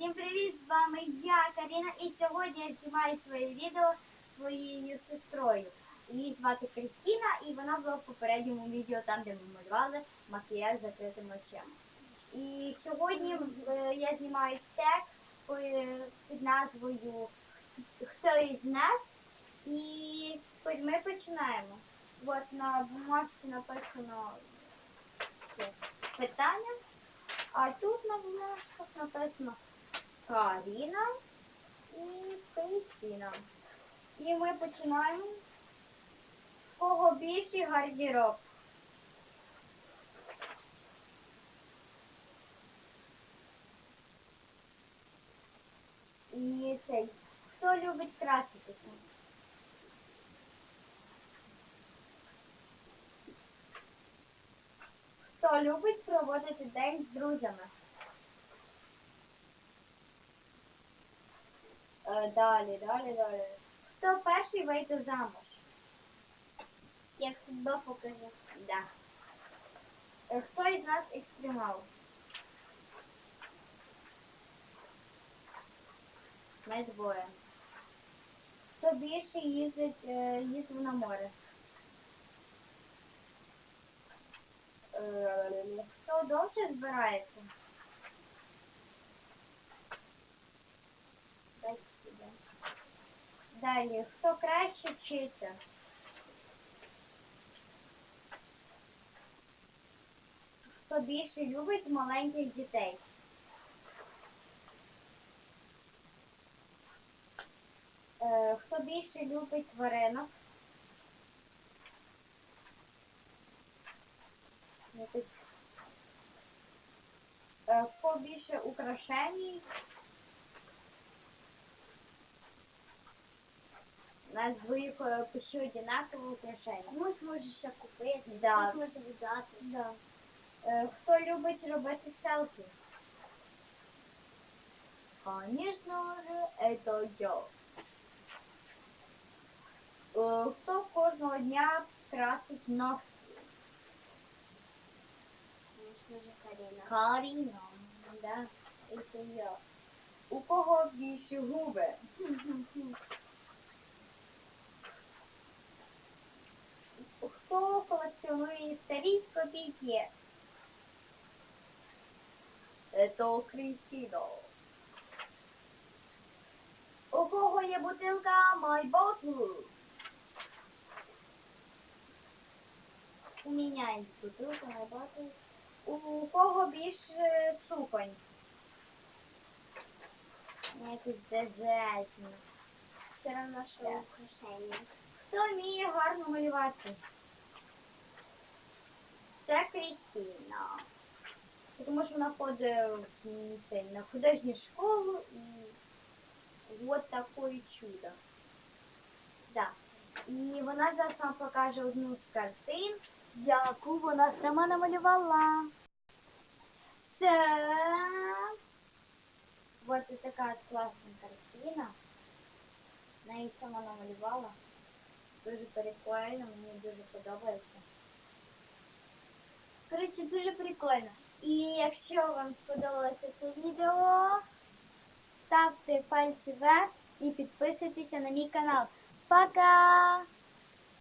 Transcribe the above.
Всім привіт! З вами я, Каріна, і сьогодні я знімаю своє відео своєю сестрою. Її звати Кристіна, і вона була в попередньому відео там, де ми малювали макіяж з закритими очима. І сьогодні е, я знімаю тег е, під назвою Хто із нас? І ми починаємо. От на бумажці написано це питання. А тут на бумажках написано Каріна і Кристина. І ми починаємо. В кого більший гардероб? І цей. Хто любить краситися? Хто любить проводити день з друзями? Далі, далі, далі. Хто перший вийде замуж? Як судьба покаже. Да. Е, Хто із нас екстремал? Ми двоє. Хто більше їздить, е, їздив на море? Е, Хто довше збирається? Бачите, да. Далі, хто краще вчиться? Хто більше любить маленьких дітей? Е, Хто більше любить тваринок? Е, Хто більше украшень? Нас двоїх е, почти одинакові украшення. Комусь може ще купити, Да. комусь може віддати. Да. Е, Хто любить робити селфі? Конечно же, это я. Е, Хто кожного дня красить ногті? Комусь може Каріна. Каріна. Да, это я. У кого більше губи? Хто старі копійки? Это Крістіно. У кого є бутилка My Bottle? У мене є бутилка My Bottle. У кого більше суконь? Якось беззазно. Все одно, що украшення. Хто вміє гарно малювати? Це Крістіна. Тому що вона ходить на художню школу і от таке чудо. Да. І вона зараз вам покаже одну з картин, яку вона сама намалювала. Це от така класна картина. Вона її сама намалювала. Дуже прикольно, мені дуже Коротше, дуже прикольно. І якщо вам сподобалося це відео, ставте пальці вверх і підписуйтеся на мій канал. Пока!